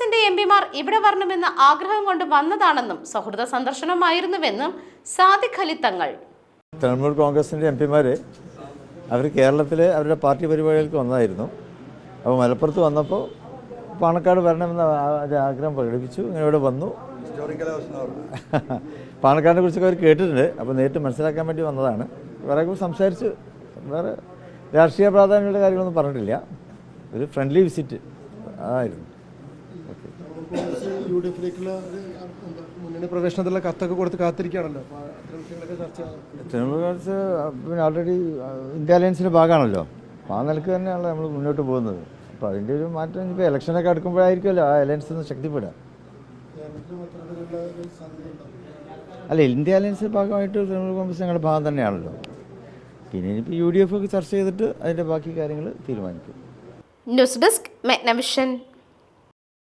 കോൺഗ്രസിന്റെ എം പിമാർ ഇവിടെ വരണമെന്ന ആഗ്രഹം കൊണ്ട് വന്നതാണെന്നും സൗഹൃദ സന്ദർശനമായിരുന്നുവെന്നും സാദിഖ് അലി തങ്ങൾ. തൃണമൂൽ കോൺഗ്രസിന്റെ എം പിമാർ അവർ കേരളത്തിലെ അവരുടെ പാർട്ടി പരിപാടികൾക്ക് വന്നതായിരുന്നു. അപ്പോൾ മലപ്പുറത്ത് വന്നപ്പോൾ പാണക്കാട് വരണമെന്ന ആഗ്രഹം പ്രകടിപ്പിച്ചു. ഇങ്ങനെ ഇവിടെ വന്നു. പാണക്കാടിനെ കുറിച്ചൊക്കെ അവർ കേട്ടിട്ടുണ്ട്. അപ്പോൾ നേരിട്ട് മനസ്സിലാക്കാൻ വേണ്ടി വന്നതാണ്. വേറെ സംസാരിച്ച് വേറെ രാഷ്ട്രീയ പ്രാധാന്യമുള്ള കാര്യങ്ങളൊന്നും പറഞ്ഞിട്ടില്ല. ഒരു ഫ്രണ്ട്ലി വിസിറ്റ് അതായിരുന്നു യു ഡി എഫിലേക്കുള്ള ഒരു, മുന്നണി പ്രവേശനത്തിലുള്ള കത്തൊക്കെ കൊടുത്ത് കാത്തിരിക്കുകയാണല്ലോ. ചർച്ച പിന്നെ ഓൾറെഡി ഇന്ത്യ അലയൻസിന്റെ ഭാഗമാണല്ലോ. അപ്പോൾ ആ നിലയ്ക്ക് തന്നെയാണല്ലോ നമ്മൾ മുന്നോട്ട് പോകുന്നത്. അപ്പോൾ അതിന്റെ ഒരു മാറ്റം ഇപ്പോൾ ഇലക്ഷനൊക്കെ അടുക്കുമ്പോഴായിരിക്കുമല്ലോ ആ അലയൻസ് ഒന്ന് ശക്തിപ്പെടുക. അല്ല ഇന്ത്യ അലയൻസിന്റെ ഭാഗമായിട്ട് തൃണമൂൽ കോൺഗ്രസ് ഞങ്ങളുടെ ഭാഗം തന്നെയാണല്ലോ. പിന്നെ ഇനിയിപ്പോൾ യു ഡി എഫ് ഒക്കെ ചർച്ച ചെയ്തിട്ട് അതിന്റെ ബാക്കി കാര്യങ്ങൾ തീരുമാനിക്കും. News desk മെഗ്നവിഷൻ.